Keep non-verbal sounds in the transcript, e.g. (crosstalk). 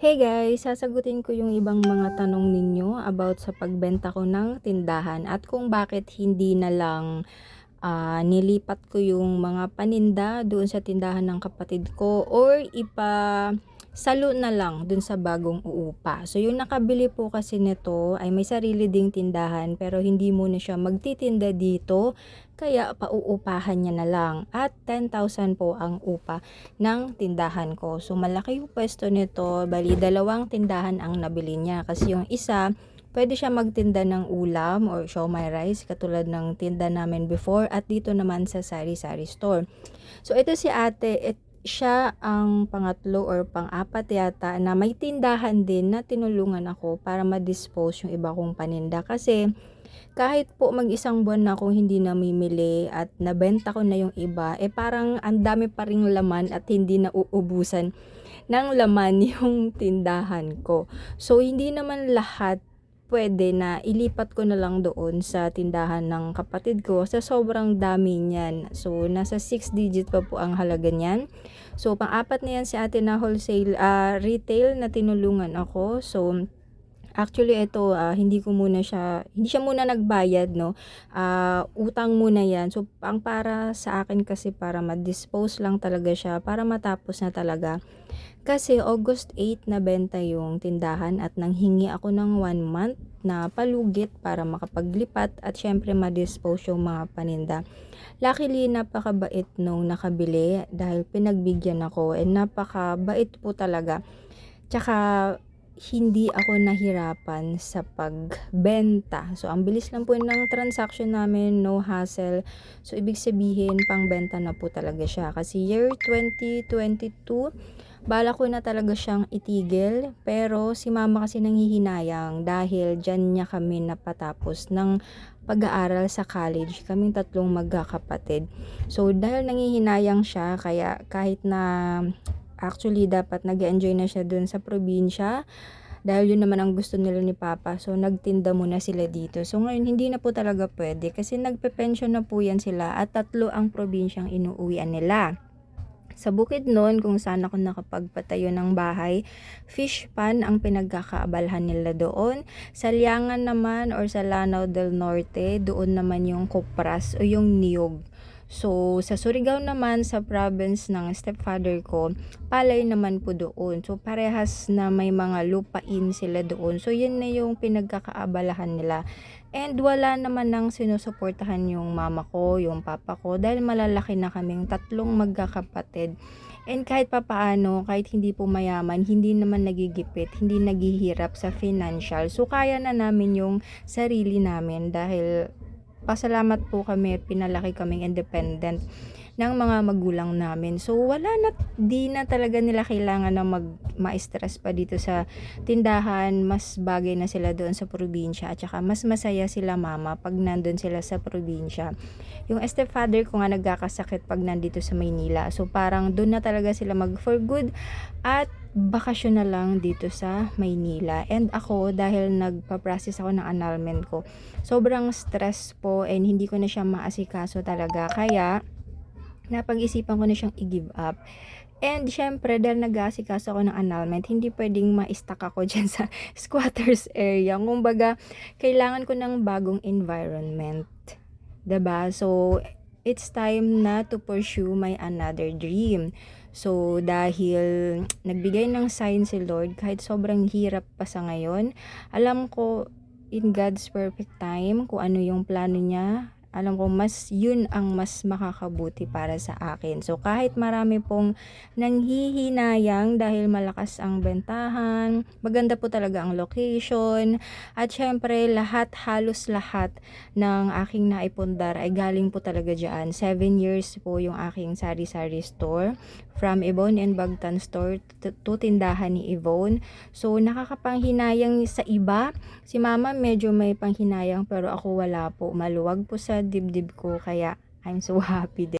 Hey guys, sasagutin ko yung ibang mga tanong ninyo about sa pagbenta ko ng tindahan at kung bakit hindi na lang ah, nilipat ko yung mga paninda doon sa tindahan ng kapatid ko or ipa salo na lang dun sa bagong uupa. So yung nakabili po kasi nito ay may sarili ding tindahan pero hindi muna siya magtitinda dito kaya pauupahan niya na lang at 10,000 po ang upa ng tindahan ko. So malaki yung pwesto nito, bali dalawang tindahan ang nabili niya kasi yung isa Pwede siya magtinda ng ulam or siomai rice katulad ng tinda namin before at dito naman sa sari-sari store. So ito si ate, it, siya ang pangatlo or pang-apat yata na may tindahan din na tinulungan ako para ma-dispose yung iba kong paninda kasi kahit po mag-isang buwan na akong hindi namimili at nabenta ko na yung iba, eh parang ang dami pa ring laman at hindi na uubusan ng laman (laughs) yung tindahan ko. So, hindi naman lahat pwede na ilipat ko na lang doon sa tindahan ng kapatid ko sa sobrang dami niyan. So, nasa 6 digit pa po ang halaga niyan. So, pang-apat na yan si ate na wholesale, uh, retail na tinulungan ako. So, Actually ito, ah, hindi ko muna siya hindi siya muna nagbayad 'no, ah, utang muna 'yan. So, ang para sa akin kasi para ma-dispose lang talaga siya, para matapos na talaga. Kasi August 8 nabenta yung tindahan at nanghingi ako ng 1 month na palugit para makapaglipat at siyempre ma-dispose yung mga paninda. Luckily napakabait nung nakabili dahil pinagbigyan ako and napakabait po talaga. Tsaka hindi ako nahirapan sa pagbenta. So, ang bilis lang po ng transaction namin, no hassle. So, ibig sabihin, pangbenta na po talaga siya. Kasi year 2022, bala ko na talaga siyang itigil. Pero si mama kasi nanghihinayang dahil dyan niya kami napatapos ng pag-aaral sa college. Kaming tatlong magkakapatid. So, dahil nanghihinayang siya, kaya kahit na Actually, dapat nag enjoy na siya dun sa probinsya dahil yun naman ang gusto nila ni Papa. So, nagtinda muna sila dito. So, ngayon, hindi na po talaga pwede kasi nagpe-pension na po yan sila at tatlo ang probinsyang inuuwian nila. Sa bukid noon kung saan ako nakapagpatayo ng bahay, fish pan ang pinagkakaabalhan nila doon. Sa Liangan naman or sa Lanao del Norte, doon naman yung kopras o yung niyog. So, sa Surigao naman, sa province ng stepfather ko, palay naman po doon. So, parehas na may mga lupain sila doon. So, yun na yung pinagkakaabalahan nila. And wala naman nang sinusuportahan yung mama ko, yung papa ko, dahil malalaki na kaming tatlong magkakapatid. And kahit papaano, kahit hindi po mayaman, hindi naman nagigipit, hindi naghihirap sa financial. So, kaya na namin yung sarili namin dahil pasalamat po kami, pinalaki kaming independent ng mga magulang namin. So, wala na, di na talaga nila kailangan na mag, ma-stress pa dito sa tindahan. Mas bagay na sila doon sa probinsya. At saka, mas masaya sila mama pag nandun sila sa probinsya. Yung stepfather ko nga nagkakasakit pag nandito sa Maynila. So, parang doon na talaga sila mag for good. At bakasyon na lang dito sa Maynila. And ako, dahil nagpa-process ako ng annulment ko, sobrang stress po and hindi ko na siya maasikaso talaga. Kaya, napag-isipan ko na siyang i-give up. And syempre, dahil nag-aasikaso ako ng annulment, hindi pwedeng ma-stuck ako (laughs) dyan sa squatters area. Kumbaga, kailangan ko ng bagong environment. ba diba? So, it's time na to pursue my another dream. So, dahil nagbigay ng sign si Lord, kahit sobrang hirap pa sa ngayon, alam ko in God's perfect time kung ano yung plano niya alam ko mas yun ang mas makakabuti para sa akin. So kahit marami pong nanghihinayang dahil malakas ang bentahan, maganda po talaga ang location, at syempre lahat, halos lahat ng aking naipundar ay galing po talaga dyan. 7 years po yung aking sari-sari store from Yvonne and Bagtan store to tindahan ni Yvonne. So nakakapanghinayang sa iba, si mama medyo may panghinayang pero ako wala po. Maluwag po sa dibdib ko kaya I'm so (laughs) happy din.